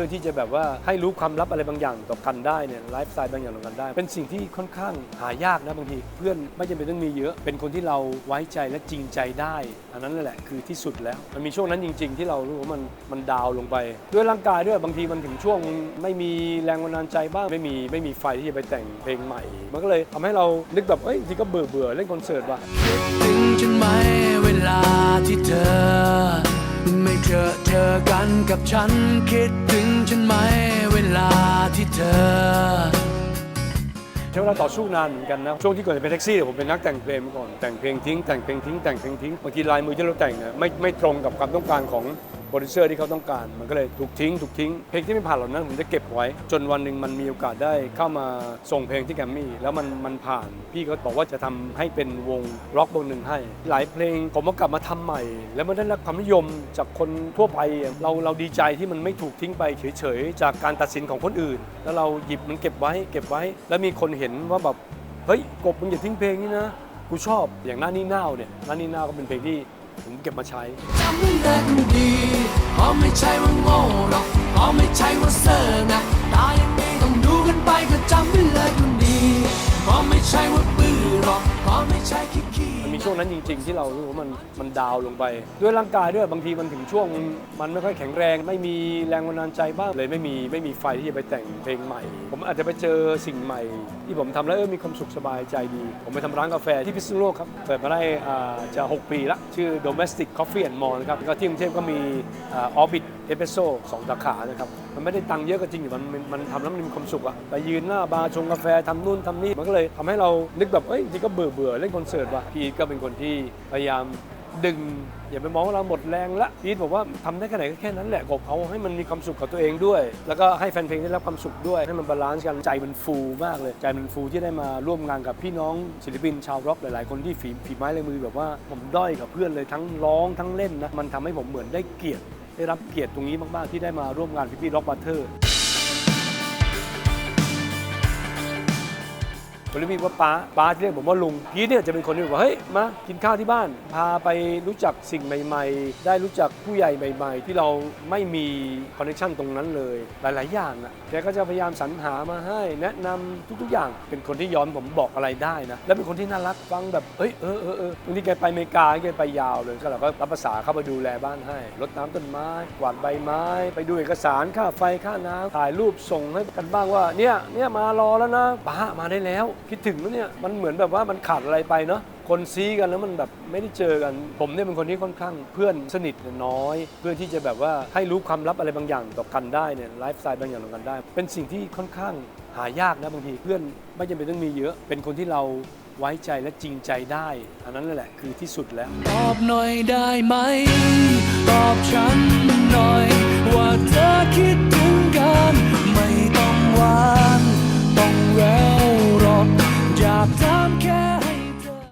พื่อที่จะแบบว่าให้รู้ความลับอะไรบางอย่างต่อกันได้เนี่ยไลฟ์สไตล์บางอย่างต่อกันได้ เป็นสิ่งที่ค่อนข้างหายากนะบางที เพื่อนไม่จำเป็นต้องมีเยอะ เป็นคนที่เราไว้ใจและจริงใจได้ อันนั้นนั่แหละคือที่สุดแล้ว มันมีช่วงนั้นจริง ๆ ที่เรารู้ว่ามันมันดาวลงไป ด้วยร่างกายด้วยบางทีมันถึงช่วงไม่มีแรงบันดาลใจบ้างไม่มีไม่มีไฟที่จะไปแต่งเพลงใหม่ มันก็เลยทำให้เรานึกแบบเอ้ยจริงก็เบื่อเบื่อเล่นคอนเสิร์ตว่ะถึงฉันไหมเวลาที่เธอ กับฉันคิดถึงฉันไหมเวลาที่เธอ ใช้เวลาต่อสู้นานเหมือนกันนะ ช่วงที่ก่อนจะเป็นแท็กซี่เนี่ยผมเป็นนักแต่งเพลงมาก่อนแต่งเพลงทิ้งแต่งเพลงทิ้งแต่งเพลงทิ้งบางทีลายมือที่เราแต่งเนี่ยไม่ไม่ตรงกับความต้องการของ โปรดิวเซอร์ที่เขาต้องการ มันก็เลยถูกทิ้ง ถูกทิ้ง เพลงที่ไม่ผ่านเหล่านั้นผมจะเก็บไว้ จนวันหนึ่งมันมีโอกาสได้เข้ามาส่งเพลงที่แกรมมี่แล้วมันมันผ่าน พี่ก็บอกว่าจะทำให้เป็นวงร็อกวงหนึ่งให้ หลายเพลงผมก็กลับมาทำใหม่ แล้วมันได้รับความนิยมจากคนทั่วไปเราเราดีใจที่มันไม่ถูกทิ้งไปเฉยๆจากการตัดสินของคนอื่น แล้วเราหยิบมันเก็บไว้ เก็บไว้ แล้วมีคนเห็นว่าแบบเฮ้ยกบมึงอย่าทิ้งเพลงนี้นะกูชอบอย่างหน้านี่น่าวเนี่ยหน้านี่น่าวก็เป็นเพลงที่ ผมเก็บมาใช้จำได้แต่คนดีเพราะไม่ใช่ว่าโง่หรอกเพราะไม่ใช่ว่าเซอร์นะ ช่วงนั้นจริง ๆ ที่เรารู้ว่ามันมันดาวลงไป ด้วยร่างกายด้วยบางทีมันถึงช่วงมันไม่ค่อยแข็งแรง ไม่มีแรงบันดาลใจบ้างเลยไม่มีไม่มีไฟที่จะไปแต่งเพลงใหม่ ผมอาจจะไปเจอสิ่งใหม่ ที่ผมทำแล้วเออมีความสุขสบายใจดี ผมไปทำร้านกาแฟที่พิษณุโลกครับเปิดมาได้อ่าจะ 6 ปีละชื่อ Domestic Coffee and More นะครับก็ที่กรุงเทพก็มีออบิทเอสเปรสโซ่สองสาขานะครับมันไม่ได้ตังค์เยอะก็จริงแต่มันมันมันทำแล้วมันมีความสุขอะไปยืนหน้าบาร์ชงกาแฟทำนู่นทำนี่มันก็เลยทำให้เรานึกแบบเอ้ยจริงก็เบื่อเบื่อเล่นคอนเสิร์ตว่ะพีก็เป็นคนที่พยายามดึง อย่าไปมองว่าเราหมดแรงละพีทบอกว่าทำได้แค่ไหนก็แค่นั้นแหละกบเอาให้มันมีความสุขกับตัวเองด้วย แล้วก็ให้แฟนเพลงได้รับความสุขด้วย ให้มันบาลานซ์กันใจมันฟูมากเลย ใจมันฟูที่ได้มาร่วมงานกับพี่น้องศิลปินชาวร็อกหลาย ๆ คนที่ฝีฝีไม้ลายมือแบบว่าผมด้อยกับเพื่อนเลยทั้งร้องทั้งเล่นนะมันทำให้ผมเหมือนได้เกียรติได้รับเกียรติตรงนี้มาก ๆ ที่ได้มาร่วมงานพี่พี่ร็อกบัตเทอร์ ผมเรียกพี่ว่าป้าป้าที่เรียกผมว่าลุงพีทเนี่ยจะเป็นคนที่บอกว่าเฮ้ยมากินข้าวที่บ้าน พาไปรู้จักสิ่งใหม่ ๆ ได้รู้จักผู้ใหญ่ใหม่ ๆ ที่เราไม่มีคอนเนคชั่นตรงนั้นเลย หลาย ๆ อย่างอะแกก็จะพยายามสรรหามาให้ แนะนำทุก ๆ อย่างเป็นคนที่ย้อนผมบอกอะไรได้นะแล้วเป็นคนที่น่ารักฟังแบบเอ้ยเออเออเออบางทีแกไปอเมริกาแกไปยาวเลยก็เราก็รับภาษาเข้าไปดูแลบ้านให้รดน้ำต้นไม้กวาดใบไม้ ไปดูเอกสารค่าไฟค่าน้ำถ่ายรูปส่งให้กันบ้างว่าเนี่ยเนี่ยมารอแล้วนะป้ามาได้แล้วคิดถึงแล้วเนี่ยมันเหมือนแบบว่ามันขาดอะไรไปเนาะคนซีกันแล้วมันแบบไม่ได้เจอกัน ผมเนี่ยเป็นคนที่ค่อนข้างเพื่อนสนิทเนี่ยน้อย เพื่อนที่จะแบบว่าให้รู้ความลับอะไรบางอย่างต่อกันได้เนี่ยไลฟ์สไตล์บางอย่างต่อกันได้ เป็นสิ่งที่ค่อนข้างหายากนะบางทีเพื่อนไม่จำเป็นต้องมีเยอะ เป็นคนที่เราไว้ใจและจริงใจได้ อันนั้นแหละคือที่สุดแล้ว ตอบหน่อยได้ไหม ตอบฉันหน่อย ว่าเธอคิด